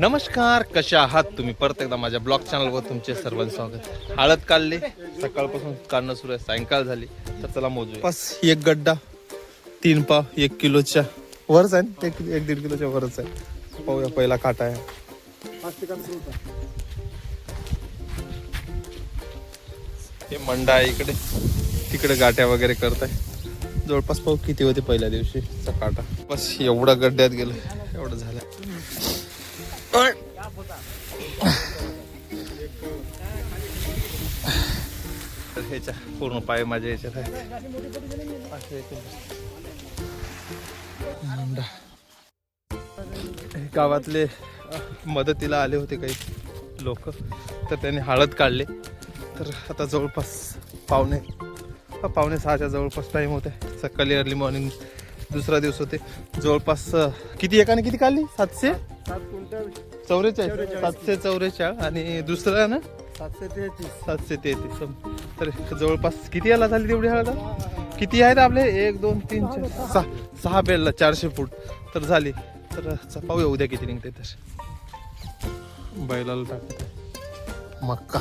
नमस्कार कशा आहात तुम्ही? परत एकदा माझ्या ब्लॉग चॅनलवर तुमचे सर्वांचं स्वागत. हळद काढले सकाळपासून काढणं सुरू आहे सायंकाळ झाली तर चला मोजू बस एक गड्डा तीन पाव एक किलोच्या वरच आहे ना? एक एक दीड किलोच्या वरच आहे. पाहूया पहिला काटा आहे. हे मंडा आहे इकडे. तिकडे गाट्या वगैरे करताय. जवळपास पाहू किती होते पहिल्या दिवशी काटा. बस एवढा गड्ड्यात गेलं एवढं झालं. ह्याच्या पूर्ण पाय माझ्या ह्याच्यात आहे. गावातले मदतीला आले होते काही लोक. तर त्यांनी हळद काढले. तर आता जवळपास पावणे पावणे सहाच्या जवळपास टाईम होते. सकाळी अर्ली मॉर्निंग दुसरा दिवस होते. जवळपास किती एकाने किती काढली? सातशे? सात क्विंटल चौवेचाळीस सातशे चौवेचाळीस आणि दुसरा ना? सातशे तेहतीस. सातशे तेहतीस. तर जवळपास किती याला झाली तेवढी हळद? किती आहेत आपले? एक दोन तीन चार सहा. सहा बेलला चारशे फूट. तर झाली. तर पाहूया उद्या किती निघते तर. बैलाला टाकत मक्का.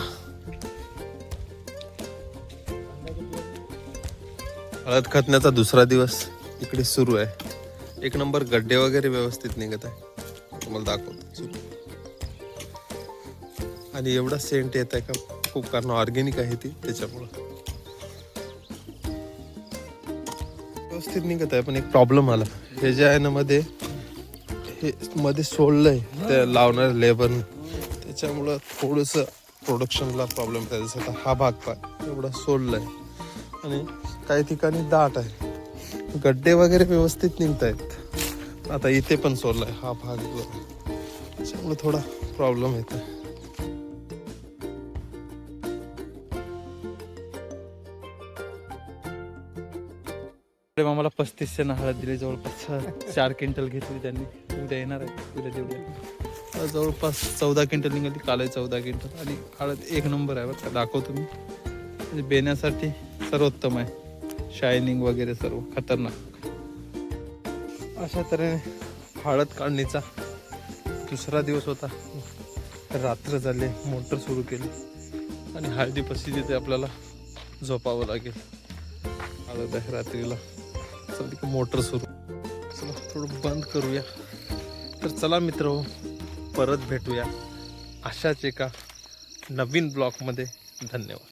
हळद खतण्याचा दुसरा दिवस इकडे सुरू आहे. एक नंबर गड्डे वगैरे व्यवस्थित निघत आहे. तुम्हाला दाखवतो. आणि एवढा सेंट येत आहे का? खूप कारण ऑर्गेनिक आहे ती त्याच्यामुळं. व्यवस्थित निघत आहे पण एक प्रॉब्लेम आला. हे जे आहे ना मध्ये हे मध्ये सोडलंय त्या लावणार लेबर त्याच्यामुळं थोडस प्रोडक्शनला प्रॉब्लेम आहे. जसं आता हा भाग पाय एवढा सोडलाय आणि काही ठिकाणी दाट आहे. गड्डे वगैरे व्यवस्थित निघत आहेत आता इथे पण सोडलाय हा भाग. त्याच्यामुळे थोडा प्रॉब्लेम येतो मला पस्तीसशे ना हळद दिली जवळपास चार क्विंटल घेतली त्यांनी. उद्या येणार आहे उद्या देऊया जवळपास चौदा क्विंटल निघाली काल चौदा क्विंटल. आणि हळद एक नंबर आहे बरं का दाखवतो मी म्हणजे बेण्यासाठी सर्वोत्तम आहे. शायनिंग वगैरे सर्व खतरनाक. अशा तऱ्हेने हळद काढणीचा दुसरा दिवस होता. रात्र झाले मोटर सुरू केली. आणि हळदीपाशी तिथे आपल्याला झोपावं लागेल. हळद आहे रात्रीला चला मोटर सुरू. चला थोडं बंद करूया. तर चला मित्र हो, परत भेटूया. अशाच एका नवीन ब्लॉगमध्ये. धन्यवाद.